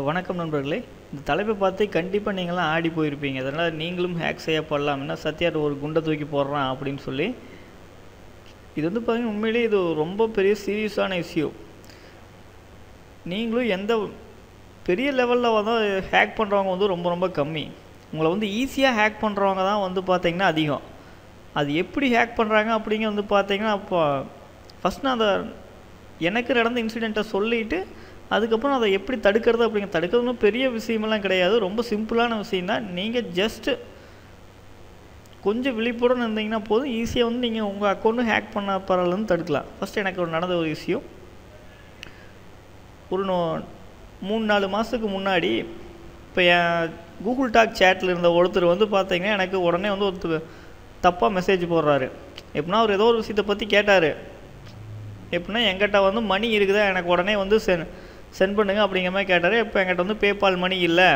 வணக்கம் நண்பர்களே. இந்த தலைப்பை பார்த்து கண்டிப்பாக நீங்களாம் ஆடி போயிருப்பீங்க. அதனால் நீங்களும் ஹேக் செய்யப்படலாம் என்ன சத்யாட்ட ஒரு குண்டை தூக்கி போடுறான் அப்படின்னு சொல்லி. இது வந்து பார்த்தீங்கன்னா உண்மையிலேயே இது ரொம்ப பெரிய சீரியஸான இஷ்யூ நீங்களும் எந்த பெரிய லெவலில் வந்து ஹேக் பண்ணுறவங்க வந்து ரொம்ப ரொம்ப கம்மி. உங்களை வந்து ஈஸியாக ஹேக் பண்ணுறவங்க தான் வந்து பார்த்திங்கன்னா அதிகம். அது எப்படி ஹேக் பண்ணுறாங்க அப்படிங்க வந்து பார்த்திங்கன்னா அப்போ ஃபஸ்ட் நான் அதை எனக்கு நடந்த இன்சிடெண்ட்டை சொல்லிவிட்டு அதுக்கப்புறம் அதை எப்படி தடுக்கிறது அப்படிங்க தடுக்கிறதுன்னு பெரிய விஷயமெல்லாம் கிடையாது. ரொம்ப சிம்பிளான விஷயம் தான் நீங்கள் ஜஸ்ட்டு கொஞ்சம் விழிப்புடன் இருந்தீங்கன்னா போதும். ஈஸியாக வந்து நீங்கள் உங்கள் அக்கௌண்ட்டும் ஹேக் பண்ண பரவாயில்லன்னு தடுக்கலாம். ஃபஸ்ட் எனக்கு ஒரு நடந்த ஒரு விஷயம். ஒரு நோ மூணு நாலு மாதத்துக்கு முன்னாடி இப்போ என் கூகுள் டாக் சேட்டில் இருந்த ஒருத்தர் வந்து பார்த்தீங்கன்னா எனக்கு உடனே வந்து ஒருத்தர் தப்பாக மெசேஜ் போடுறாரு. எப்படின்னா அவர் ஏதோ ஒரு விஷயத்தை பற்றி கேட்டார். எப்படின்னா என்கிட்ட வந்து மணி இருக்குதா? எனக்கு உடனே வந்து சென் சென்ட் பண்ணுங்கள் அப்படிங்கிற மாதிரி கேட்டார். இப்போ என்கிட்ட வந்து பேபால் மணி இல்லை.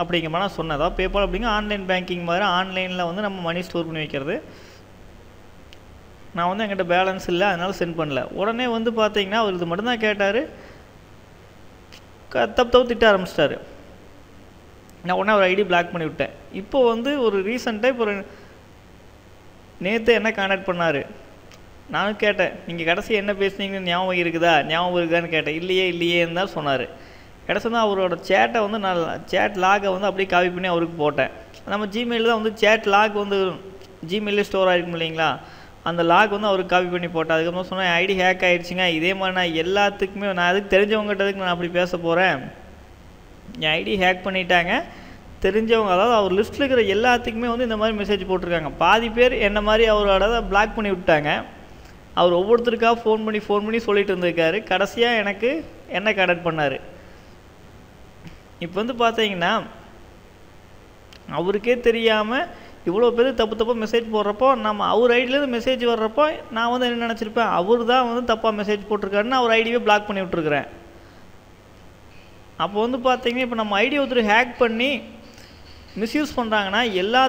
அப்படிங்கிற மாதிரி நான் சொன்னதா பேபால் அப்படிங்க ஆன்லைன் பேங்கிங் மாதிரி ஆன்லைனில் வந்து நம்ம மணி ஸ்டோர் பண்ணி வைக்கிறது. நான் வந்து என்கிட்ட பேலன்ஸ் இல்லை. அதனால் சென்ட் பண்ணல. உடனே வந்து பார்த்தீங்கன்னா அவர் இது மட்டும்தான் கேட்டார். க தப்பு தப்பு திட்ட ஆரம்பிச்சிட்டாரு. நான் உடனே ஒரு ஐடி பிளாக் பண்ணி விட்டேன். இப்போ வந்து ஒரு ரீசெண்டாக இப்போ ஒரு நேற்று என்ன கான்டாக்ட் பண்ணார்? நானும் கேட்டேன் நீங்கள் கடைசி என்ன பேசுனீங்கன்னு ஞாபகம் இருக்குதா? ஞாபகம் இருக்கான்னு கேட்டேன். இல்லையே இல்லையேன்னு தான் சொன்னார். கடைசி தான் அவரோட சேட்டை வந்து நான் சேட் லாகை வந்து அப்படியே காப்பி பண்ணி அவருக்கு போட்டேன். நம்ம ஜிமெயில் தான் வந்து சேட் லாக் வந்து ஜிமெயிலே ஸ்டோர் ஆகிருக்கும் இல்லைங்களா? அந்த லாக் வந்து அவருக்கு காப்பி பண்ணி போட்டேன் அதுக்கப்புறம் சொன்னேன் ஐடி ஹேக் ஆகிடுச்சிங்க இதே மாதிரி நான் எல்லாத்துக்குமே நான் அதுக்கு தெரிஞ்சவங்ககிட்டதுக்கு நான் அப்படி பேச போகிறேன் என் ஐடி ஹேக் பண்ணிட்டாங்க. தெரிஞ்சவங்க அதாவது அவர் லிஸ்ட்டில் இருக்கிற எல்லாத்துக்குமே வந்து இந்த மாதிரி மெசேஜ் போட்டிருக்காங்க. பாதி பேர் என்ன மாதிரி அவரோட பிளாக் பண்ணி விட்டாங்க அவர் ஒவ்வொருத்தருக்காக ஃபோன் பண்ணி ஃபோன் பண்ணி சொல்லிட்டு இருந்திருக்காரு. கடைசியாக எனக்கு என்ன கனெக்ட் பண்ணார்? இப்போ வந்து பார்த்தீங்கன்னா அவருக்கே தெரியாமல் இவ்வளோ பேர் தப்பு தப்பாக மெசேஜ் போடுறப்போ நம்ம அவர் ஐடியிலேருந்து மெசேஜ் வர்றப்போ நான் வந்து என்ன நினச்சிருப்பேன்? அவர் தான் வந்து தப்பாக மெசேஜ் போட்டிருக்காருன்னு அவர் ஐடியவே பிளாக் பண்ணி விட்ருக்குறேன் அப்போ வந்து பார்த்தீங்கன்னா இப்போ நம்ம ஐடியை ஒருத்தர் ஹேக் பண்ணி மிஸ்யூஸ் பண்ணுறாங்கன்னா எல்லா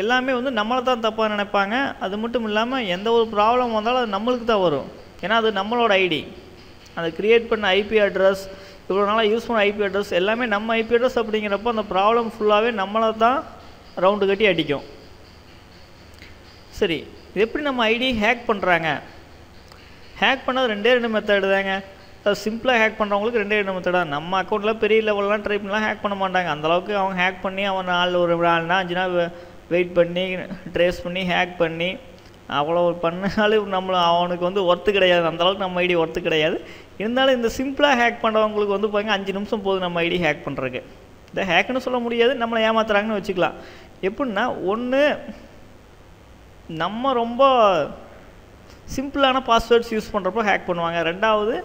எல்லாமே வந்து நம்மளை தான் தப்பாக நினைப்பாங்க. அது மட்டும் இல்லாமல் எந்த ஒரு ப்ராப்ளம் வந்தாலும் அது நம்மளுக்கு தான் வரும். ஏன்னா அது நம்மளோட ஐடி அதை க்ரியேட் பண்ண ஐபி அட்ரஸ் இவ்வளோ நாளாக யூஸ் பண்ண ஐபி அட்ரஸ் எல்லாமே நம்ம ஐபி அட்ரஸ் அப்படிங்கிறப்போ அந்த ப்ராப்ளம் ஃபுல்லாகவே நம்மளை தான் ரவுண்டு கட்டி அடிக்கும். சரி இது எப்படி நம்ம ஐடி ஹேக் பண்ணுறாங்க ஹேக் பண்ணது ரெண்டே ரெண்டு மெத்தடு தாங்க. சிம்பிளாக ஹேக் பண்ணுறவங்களுக்கு ரெண்டே ரெண்டு மெத்தடாக நம்ம அக்கௌண்ட்டில் பெரிய லெவல்லாம் ட்ரை பண்ணலாம் ஹேக் பண்ண மாட்டாங்க. அந்தளவுக்கு அவங்க ஹேக் பண்ணி அவன் நாலு ஒரு நாலு நாள் அஞ்சு நாள் வெயிட் பண்ணி ட்ரேஸ் பண்ணி ஹேக் பண்ணி அவ்வளோ பண்ணாலும் நம்மளை அவனுக்கு வந்து ஒர்த்து கிடையாது. அந்தளவுக்கு நம்ம ஐடி ஒர்த்து கிடையாது. இருந்தாலும் இந்த சிம்பிளாக ஹேக் பண்ணுறவங்களுக்கு வந்து பாருங்க அஞ்சு நிமிஷம் போதும் நம்ம ஐடி ஹேக் பண்ணுறதுக்கு இந்த ஹேக்குன்னு சொல்ல முடியாது நம்மளை ஏமாத்துறாங்கன்னு வச்சுக்கலாம். எப்படின்னா ஒன்று நம்ம ரொம்ப சிம்பிளான பாஸ்வேர்ட்ஸ் யூஸ் பண்ணுறப்போ ஹேக் பண்ணுவாங்க. ரெண்டாவது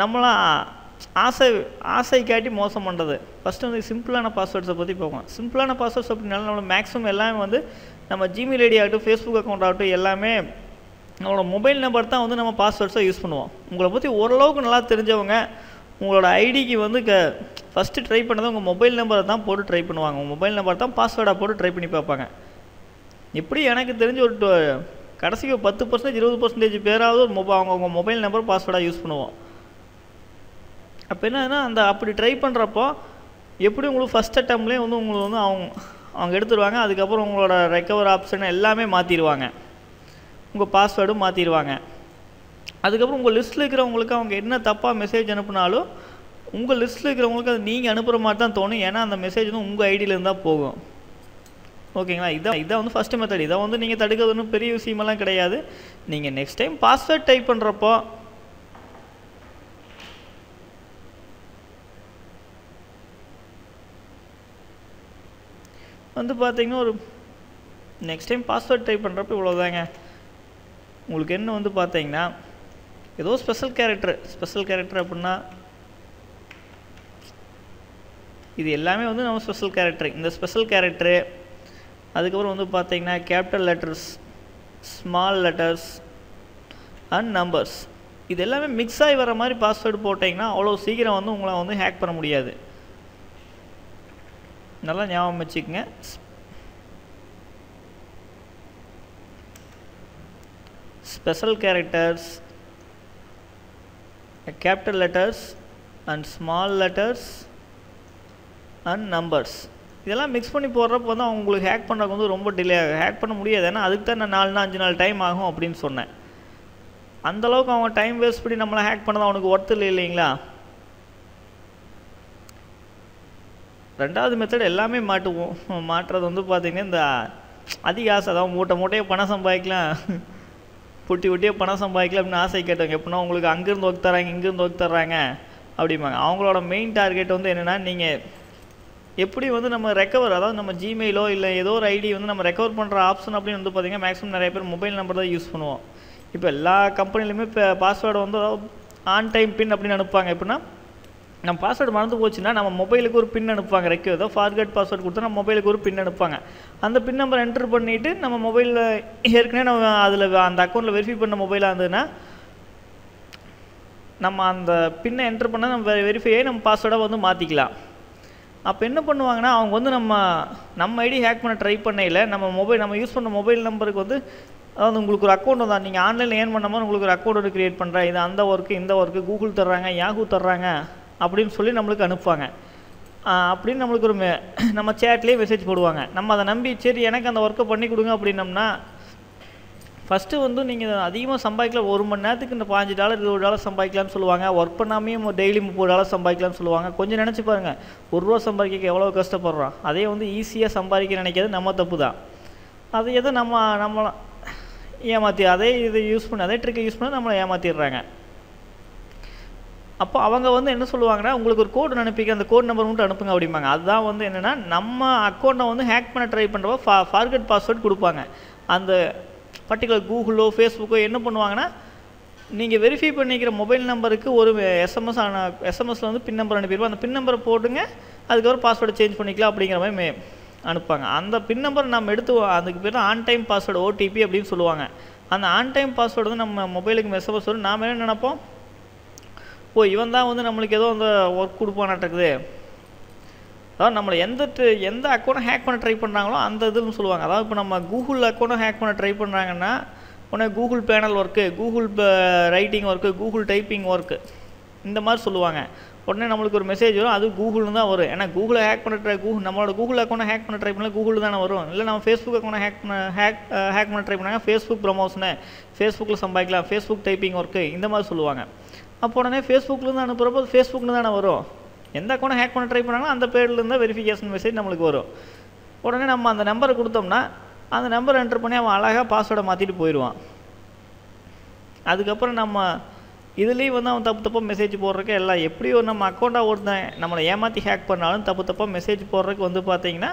நம்மளாம் ஆசை ஆசை காட்டி மோசம் பண்ணுறது ஃபஸ்ட்டு வந்து சிம்பிளான பாஸ்வேர்ட்ஸை பற்றி பார்ப்போம். சிம்பிளான பாஸ்வேர்ட்ஸ் அப்படின்னாலும் நம்மளோட மேக்ஸிமம் எல்லாமே வந்து நம்ம ஜிமெயில் ஐடி ஆகட்டும் ஃபேஸ்புக் அக்கௌண்ட் ஆகட்டும் எல்லாமே நம்மளோட மொபைல் நம்பர் தான் வந்து நம்ம பாஸ்வேர்ட்ஸை யூஸ் பண்ணுவோம். உங்களை பற்றி ஓரளவுக்கு நல்லா தெரிஞ்சவங்க உங்களோட ஐடிக்கு வந்து க ஃபஸ்ட்டு ட்ரை பண்ணது உங்கள் மொபைல் நம்பரை தான் போட்டு ட்ரை பண்ணுவாங்க. உங்கள் மொபைல் நம்பர் தான் பாஸ்வேர்டாக போட்டு ட்ரை பண்ணி பார்ப்பாங்க. எப்படி எனக்கு தெரிஞ்ச ஒரு கடைசிக்கு பத்து பர்சன்டேஜ் இருபது பர்சன்டேஜ் பேராவது ஒரு மொபைல் அவங்க உங்கள் மொபைல் நம்பர் பாஸ்வேர்டாக யூஸ் பண்ணுவோம். அப்போ என்னன்னா அந்த அப்படி ட்ரை பண்ணுறப்போ எப்படி உங்களுக்கு ஃபஸ்ட் அட்டம்லேயே வந்து உங்களுக்கு வந்து அவங்க அவங்க எடுத்துருவாங்க. அதுக்கப்புறம் உங்களோட ரெக்கவர் ஆப்ஷன் எல்லாமே மாற்றிடுவாங்க உங்கள் பாஸ்வேர்டும் மாற்றிடுவாங்க அதுக்கப்புறம் உங்கள் லிஸ்ட்டில் இருக்கிறவங்களுக்கு அவங்க என்ன தப்பாக மெசேஜ் அனுப்புனாலும் உங்கள் லிஸ்ட்டில் இருக்கிறவங்களுக்கு அது நீங்கள் அனுப்புகிற மாதிரி தான் தோணும். ஏன்னா அந்த மெசேஜ் வந்து உங்கள் ஐடியிலேருந்து தான் போகும். ஓகேங்களா? இதான் இதான் வந்து ஃபஸ்ட்டு மெத்தட் இதை வந்து நீங்கள் தடுக்கிறது ஒன்றும் பெரிய விஷயமெல்லாம் கிடையாது. நீங்கள் நெக்ஸ்ட் டைம் பாஸ்வேர்ட் டைப் பண்ணுறப்போ வந்து பார்த்தீங்கன்னா ஒரு நெக்ஸ்ட் டைம் பாஸ்வேர்ட் டைப் பண்ணுறப்ப இவ்வளோதாங்க உங்களுக்கு என்ன வந்து பார்த்தீங்கன்னா ஏதோ ஸ்பெஷல் கேரக்டர் ஸ்பெஷல் கேரக்டர் அப்படின்னா இது எல்லாமே வந்து நம்ம ஸ்பெஷல் கேரக்டர் இந்த ஸ்பெஷல் கேரக்டரு அதுக்கப்புறம் வந்து பார்த்தீங்கன்னா capital letters small letters and numbers இது எல்லாமே மிக்ஸ் ஆகி வர மாதிரி பாஸ்வேர்டு போட்டிங்கன்னா அவ்வளோ சீக்கிரம் வந்து உங்களை வந்து ஹேக் பண்ண முடியாது. நல்லா ஞாபகம் வச்சுக்கோங்க. Special characters capital letters and small letters and numbers இதெல்லாம் மிக்ஸ் பண்ணி போடுறப்போ வந்து உங்களுக்கு ஹேக் பண்ணுறதுக்கு வந்து ரொம்ப டிலே ஆகும். ஹேக் பண்ண முடியாது. ஏன்னா அதுக்கு தான் நான் நாலு நாள் அஞ்சு நாள் டைம் ஆகும் அப்படின்னு சொன்னேன். அந்தளவுக்கு அவங்க டைம் வேஸ்ட் பண்ணி நம்மளை ஹேக் பண்ணது அவனுக்கு ஒர்த்து இல்லை இல்லைங்களா? ரெண்டாவது மெத்தட் எல்லாமே மாட்டுவோம். மாட்டுறது வந்து பார்த்திங்கன்னா இந்த அதிக ஆசை அதாவது மூட்டை மூட்டையே பணம் சம்பாதிக்கலாம். புட்டி ஒட்டியே பணம் சம்பாதிக்கலாம் அப்படின்னு ஆசை கேட்டவங்க. எப்படின்னா உங்களுக்கு அங்கேருந்து ஒர்க் தராங்க இங்கேருந்து ஒர்க் தர்றாங்க அப்படிம்பாங்க. அவங்களோட மெயின் டார்கெட் வந்து என்னென்னா நீங்கள் எப்படி வந்து நம்ம ரெக்கவர் அதாவது நம்ம ஜிமெயிலோ இல்லை ஏதோ ஒரு ஐடி வந்து நம்ம ரெக்கவர் பண்ணுற ஆப்ஷன் அப்படின்னு வந்து பார்த்திங்கன்னா மேக்ஸிமம் நிறைய பேர் மொபைல் நம்பர் தான் யூஸ் பண்ணுவோம். இப்போ எல்லா கம்பெனிலையுமே இப்போ பாஸ்வேர்டு வந்து ஆன் டைம் பின் அப்படின்னு அனுப்புவாங்க எப்படின்னா நம்ம பாஸ்வேர்டு மறந்து போச்சுன்னா நம்ம மொபைலுக்கு ஒரு பின் அனுப்புவாங்க. ரெக்கோ ஏதோ ஃபார்கட் பாஸ்வேர்டு கொடுத்தா நம்ம மொபைலுக்கு ஒரு பின் அனுப்புவாங்க. அந்த பின் நம்பர் என்ட்ரு பண்ணிவிட்டு நம்ம மொபைலில் ஏற்கனவே நம்ம அதில் அந்த அக்கௌண்ட்டில் வெரிஃபை பண்ண மொபைலாக இருந்ததுன்னா நம்ம அந்த பின்னை என்ட்ரு பண்ணால் நம்ம வெரிஃபை ஆகி நம்ம பாஸ்வேர்டை வந்து மாற்றிக்கலாம் அப்போ என்ன பண்ணுவாங்கன்னா அவங்க வந்து நம்ம நம்ம ஐடி ஹேக் பண்ண ட்ரை பண்ணையில் நம்ம மொபைல் நம்ம யூஸ் பண்ண மொபைல் நம்பருக்கு வந்து அதாவது உங்களுக்கு ஒரு அக்கௌண்ட் தான் நீங்கள் ஆன்லைனில் ஏர்ன் பண்ண மாதிரி உங்களுக்கு ஒரு அக்கௌண்ட் ஒன்று க்ரியேட் பண்ணுறேன் இது அந்த ஒர்க்கு இந்த ஒர்க்கு கூகுள் தர்றாங்க யாகு தர்றாங்க. அப்படின்னு சொல்லி நம்மளுக்கு அனுப்புவாங்க. அப்படின்னு நம்மளுக்கு ஒரு நம்ம சேட்லேயே மெசேஜ் போடுவாங்க. நம்ம அதை நம்பி சரி எனக்கு அந்த ஒர்க்கை பண்ணி கொடுங்க அப்படின்னம்னா ஃபஸ்ட்டு வந்து நீங்கள் அதிகமாக சம்பாதிக்கலாம் ஒரு மணி நேரத்துக்கு இந்த பாஞ்சு டாலர் இருபது டாலர் சம்பாதிக்கலாம்னு சொல்லுவாங்க. ஒர்க் பண்ணாமையும் டெய்லி முப்பது டாலர் சம்பாதிக்கலாம்னு சொல்லுவாங்க. கொஞ்சம் நினச்சி பாருங்கள் ஒரு ரூபா சம்பாதிக்க எவ்வளோ கஷ்டப்படுறோம்? அதே வந்து ஈஸியாக சம்பாதிக்க நினைக்கிறது நம்ம தப்பு தான். அது எதை நம்ம நம்ம ஏமாற்றி அதே இதை யூஸ் பண்ணி அதே ட்ரிக்கை யூஸ் பண்ணி நம்மளை ஏமாற்றிடுறாங்க அப்போ அவங்க வந்து என்ன சொல்லுவாங்கன்னா உங்களுக்கு ஒரு கோடு அனுப்பிக்க அந்த கோட் நம்பர் மட்டும் அனுப்புங்க அப்படிம்பாங்க. அதுதான் வந்து என்னென்னா நம்ம அக்கௌண்ட்டை வந்து ஹேக் பண்ண ட்ரை பண்ணுறப்போ ஃபா ஃபார்கட் பாஸ்வேர்ட் கொடுப்பாங்க. அந்த பர்டிகுலர் கூகுளோ ஃபேஸ்புக்கோ என்ன பண்ணுவாங்கன்னா நீங்கள் வெரிஃபை பண்ணிக்கிற மொபைல் நம்பருக்கு ஒரு எஸ்எம்எஸ் ஆன எஸ்எம்எஸில் வந்து பின் நம்பர் அனுப்பிடுவோம் அந்த பின் நம்பரை போட்டுங்க அதுக்கப்புறம் பாஸ்வேர்டை சேஞ்ச் பண்ணிக்கலாம் அப்படிங்கிற மாதிரி மே அனுப்புவாங்க. அந்த பின் நம்பர் நம்ம எடுத்து அதுக்கு பேர் ஆன் டைம் பாஸ்வேர்டு ஓடிபி அப்படின்னு சொல்லுவாங்க. அந்த ஆன் டைம் பாஸ்வேர்டு வந்து நம்ம மொபைலுக்கு மெசேஜ் வரும். நாம் என்ன நினைப்போம்? ஓ இவன் தான் வந்து நம்மளுக்கு ஏதோ அந்த ஒர்க் கொடுப்பானாட்டுருக்குது அதாவது நம்மளை எந்த எந்த அக்கௌண்ட்டை ஹேக் பண்ண ட்ரை பண்ணுறாங்களோ அந்த இதுன்னு சொல்லுவாங்க. அதாவது இப்போ நம்ம கூகுள் அக்கௌண்ட்டை ஹேக் பண்ண ட்ரை பண்ணுறாங்கன்னா உடனே Google panel work Google writing work Google typing work இந்த மாதிரி சொல்லுவாங்க. உடனே நம்மளுக்கு ஒரு மெசேஜ் வரும் அது கூகுள்னு தான் வரும். ஏன்னா கூகுளை ஹேக் பண்ண ட்ரை கூகுள் நம்மளோட கூகுள் அக்கௌண்ட்டை ஹேக் பண்ண ட்ரை பண்ணால் கூகுள் தானே வரும். இல்லை நம்ம ஃபேஸ்புக் அக்கௌண்ட்டை ஹேக் பண்ண ஹேக் ஹேக் பண்ண ட்ரை பண்ணாங்க ஃபேஸ்புக் ப்ரொமோஷனு ஃபேஸ்புக்கில் சம்பாதிக்கலாம் ஃபேஸ்புக் டைப்பிங் ஒர்க்கு இந்த மாதிரி சொல்லுவாங்க. அப்போ உடனே ஃபேஸ்புக்லேருந்து அனுப்புகிறப்போ ஃபேஸ்புக்கில் தானே வரும். எந்த அக்கௌண்ட் ஹேக் பண்ண ட்ரை பண்ணாங்களோ அந்த பேர்லேருந்து வெரிஃபிகேஷன் மெசேஜ் நம்மளுக்கு வரும். உடனே நம்ம அந்த நம்பரை கொடுத்தோம்னா அந்த நம்பர் என்டர் பண்ணி அவன் அழகாக பாஸ்வேர்டை மாற்றிட்டு போயிடுவான் அதுக்கப்புறம் நம்ம இதுலேயும் வந்து அவன் தப்பு தப்பாக மெசேஜ் போடுறக்கு எல்லாம் எப்படியோ நம்ம அக்கௌண்ட்டாக ஒருத்தன் நம்மளை ஏமாற்றி ஹேக் பண்ணாலும் தப்பு தப்பாக மெசேஜ் போடுறதுக்கு வந்து பார்த்தீங்கன்னா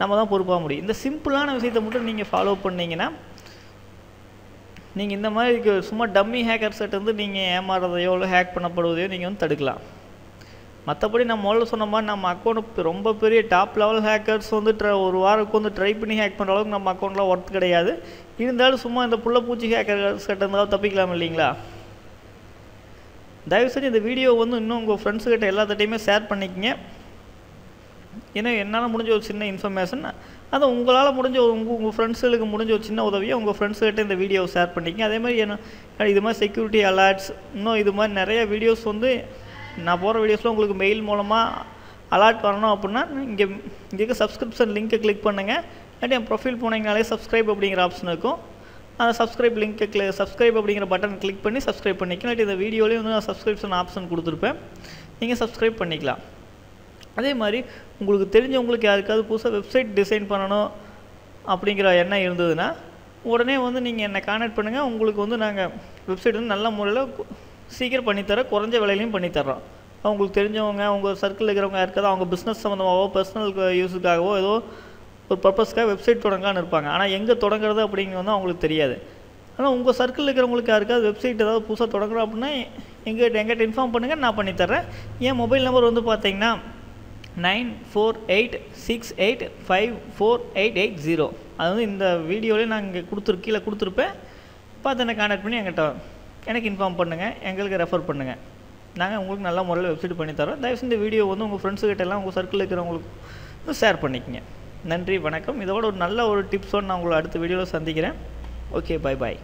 நம்ம தான் பொறுப்பாக முடியும். இந்த சிம்பிளான விஷயத்தை மட்டும் நீங்கள் ஃபாலோ பண்ணிங்கன்னா நீங்கள் இந்த மாதிரி சும்மா டம்மி ஹேக்கர் செட் வந்து நீங்கள் ஏமாறுறதையோ இல்லை ஹேக் பண்ணப்படுவதையோ நீங்கள் வந்து தடுக்கலாம். மற்றபடி நம்ம முதல்ல சொன்ன மாதிரி நம்ம அக்கௌண்ட் ரொம்ப பெரிய டாப் லெவல் ஹேக்கர்ஸ் வந்து ட்ர ஒரு வாரம் வந்து ட்ரை பண்ணி ஹேக் பண்ணுற அளவுக்கு நம்ம அக்கௌண்ட்லாம் ஒர்த் கிடையாது. இருந்தாலும் சும்மா இந்த புள்ள பூச்சி ஹேக்கர்ஸ் செட் இருந்தாலும் தப்பிக்கலாம் இல்லைங்களா? தயவு செஞ்சு இந்த வீடியோ வந்து இன்னும் உங்கள் ஃப்ரெண்ட்ஸுக்கிட்ட எல்லாத்திட்டையுமே ஷேர் பண்ணிக்கங்க. ஏன்னா என்னால் முடிஞ்ச ஒரு சின்ன இன்ஃபர்மேஷன் அதை உங்களால் முடிஞ்ச உங்கள் உங்கள் ஃப்ரெண்ட்ஸுகளுக்கு முடிஞ்ச ஒரு சின்ன உதவியை உங்கள் ஃப்ரெண்ட்ஸுக்கிட்ட இந்த வீடியோவை ஷேர் பண்ணிக்கிங்க. அதே மாதிரி என்ன இது மாதிரி செக்யூரிட்டி அலர்ட்ஸ் இன்னும் இது மாதிரி நிறைய வீடியோஸ் வந்து நான் போகிற வீடியோஸில் உங்களுக்கு மெயில் மூலமாக அலர்ட் வரணும் அப்படின்னா இங்கே இங்கே இருக்க சப்ஸ்கிரிப்ஷன் லிங்க்கை கிளிக் பண்ணுங்கள் இல்லாட்டி என் ப்ரொஃபைல் போனீங்கனாலே சப்ஸ்கிரைப் அப்படிங்கிற ஆப்ஷன் இருக்கும். அந்த சப்ஸ்கிரைப் லிங்க்கை கிளி சப்ஸ்கிரைப் அப்படிங்கிற பட்டன் கிளிக் பண்ணி சப்ஸ்கிரைப் பண்ணிக்கலாம் இல்லாட்டி இந்த வீடியோலேயும் வந்து நான் சப்ஸ்கிரிப்ஷன் ஆப்ஷன் கொடுத்துருப்பேன். நீங்கள் சப்ஸ்கிரைப் பண்ணிக்கலாம். அதே மாதிரி உங்களுக்கு தெரிஞ்சவங்களுக்கு யாருக்காவது புதுசாக வெப்சைட் டிசைன் பண்ணணும் அப்படிங்கிற எண்ணம் இருந்ததுன்னா உடனே வந்து நீங்கள் என்னை கான்டாக்ட் பண்ணுங்கள் உங்களுக்கு வந்து நாங்கள் வெப்சைட் வந்து நல்ல முறையில் சீக்கிரம் பண்ணித்தர குறைஞ்ச விலையிலையும் பண்ணித்தர்றோம். அவங்களுக்கு தெரிஞ்சவங்க உங்கள் சர்க்கிளில் இருக்கிறவங்க யாருக்காவது அவங்க பிஸ்னஸ் சம்மந்தமாகவோ பர்சனல் யூஸுக்காகவோ ஏதோ ஒரு பர்பஸ்க்காக வெப்சைட் தொடங்கலான்னு இருப்பாங்க. ஆனால் எங்கே தொடங்குறது அப்படிங்கிறது வந்து அவங்களுக்கு தெரியாது. ஆனால் உங்கள் சர்க்கிளில் இருக்கிறவங்களுக்கு யாருக்காவது வெப்சைட் ஏதாவது புதுசாக தொடங்குறோம் அப்படின்னா எங்கிட்ட எங்கிட்ட இன்ஃபார்ம் பண்ணுங்கள் நான் பண்ணித்தர்றேன். என் மொபைல் நம்பர் வந்து பார்த்தீங்கன்னா nine four eight six eight five four eight eight zero. அது வந்து இந்த வீடியோவிலே நான் இங்கே கொடுத்துரு கீழே கொடுத்துருப்பேன். பார்த்து என்னை கான்டாக்ட் பண்ணி எங்கிட்ட எனக்கு இன்ஃபார்ம் பண்ணுங்கள் எங்களுக்கு ரெஃபர் பண்ணுங்கள் நாங்கள் உங்களுக்கு நல்ல முறையில் வெப்சைட் பண்ணித்தரோம் தயவுசெய்து இந்த வீடியோ வந்து உங்கள் ஃப்ரெண்ட்ஸுக்கிட்ட எல்லாம் உங்கள் சர்க்கிள் இருக்கிறவங்களுக்கு ஷேர் பண்ணிக்கங்க. நன்றி வணக்கம். இதோட ஒரு நல்ல ஒரு டிப்ஸோடு நான் உங்களை அடுத்த வீடியோவில் சந்திக்கிறேன். Okay bye bye